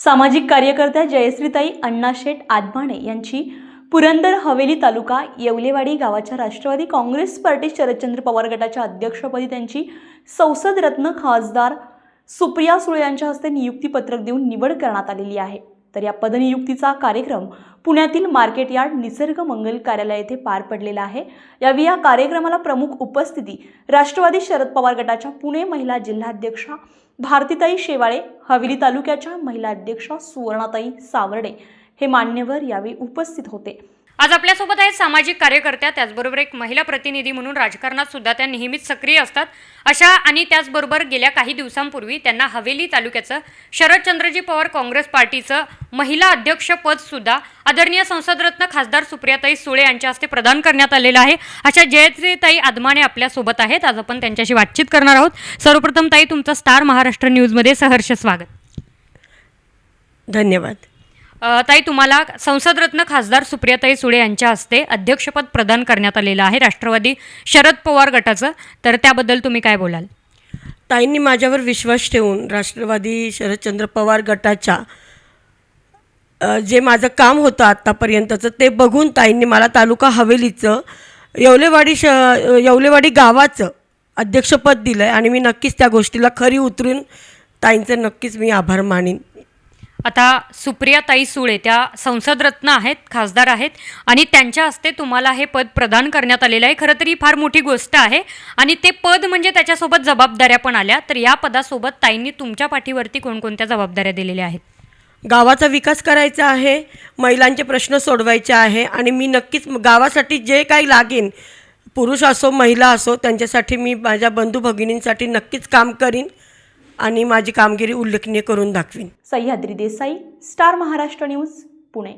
सामाजिक कार्यकर्त्या जयश्रीताई अण्णाशेठ आदमाणे यांची पुरंदर हवेली तालुका येवलेवाडी गावाच्या राष्ट्रवादी काँग्रेस पार्टी शरदचंद्र पवार गटाच्या अध्यक्षपदी त्यांची संसद रत्न खासदार सुप्रिया सुळे यांच्या हस्ते नियुक्तीपत्रक देऊन निवड करण्यात आलेली आहे. तर या पदनियुक्तीचा कार्यक्रम पुण्यातील मार्केट यार्ड निसर्ग मंगल कार्यालय येथे पार पडलेला आहे. यावेळी या कार्यक्रमाला प्रमुख उपस्थिती राष्ट्रवादी शरद पवार गटाच्या पुणे महिला जिल्हाध्यक्षा भारतीताई शेवाळे हवेली तालुक्याच्या महिला अध्यक्षा सुवर्णाताई सावर्डे हे मान्यवर यावेळी उपस्थित होते. आज आपल्यासोबत आहेत सामाजिक कार्यकर्त्या त्याचबरोबर एक महिला प्रतिनिधी म्हणून राजकारणात सुद्धा त्या नेहमीच सक्रिय असतात. अशा आणि त्याचबरोबर गेल्या काही दिवसांपूर्वी त्यांना हवेली तालुक्याचं शरदचंद्रजी पवार काँग्रेस पार्टीचं महिला अध्यक्षपद सुद्धा आदरणीय संसदरत्न खासदार सुप्रियाताई सुळे यांच्या हस्ते प्रदान करण्यात आलेलं आहे. अशा जयत्रीताई आदमाने आपल्यासोबत आहेत. आज आपण त्यांच्याशी बातचीत करणार आहोत. सर्वप्रथम ताई तुमचं स्टार महाराष्ट्र न्यूजमध्ये सहर्ष स्वागत. धन्यवाद. ताई तुम्हाला संसदरत्न खासदार सुप्रियाताई सुळे यांच्या हस्ते अध्यक्षपद प्रदान करण्यात आलेलं आहे राष्ट्रवादी शरद पवार गटाचं. तर त्याबद्दल तुम्ही काय बोलाल? ताईंनी माझ्यावर विश्वास ठेवून राष्ट्रवादी शरदचंद्र पवार गटाच्या जे माझं काम होतं आत्तापर्यंतचं ते बघून ताईंनी मला तालुका हवेलीचं येवलेवाडी श येवलेवाडी गावाचं अध्यक्षपद दिलं आहे आणि मी नक्कीच त्या गोष्टीला खरी उतरून ताईंचं नक्कीच मी आभार मानीन. आता सुप्रियाताई सुळे त्या संसदरत्न आहेत खासदार आहेत आणि त्यांच्या हस्ते तुम्हाला हे पद प्रदान करण्यात आलेलं आहे. खरं तर ही फार मोठी गोष्ट आहे. आणि ते पद म्हणजे त्याच्यासोबत जबाबदाऱ्या पण आल्या. तर या पदासोबत ताईंनी तुमच्या पाठीवरती कोणकोणत्या जबाबदाऱ्या दिलेल्या आहेत? गावाचा विकास करायचा आहे महिलांचे प्रश्न सोडवायचे आहे आणि मी नक्कीच गावासाठी जे काही लागेन पुरुष असो महिला असो त्यांच्यासाठी मी माझ्या बंधू भगिनींसाठी नक्कीच काम करीन. आणि माझी कामगिरी उल्लेखनीय करून दाखवीन. Sahyadri Desai star Maharashtra news Pune.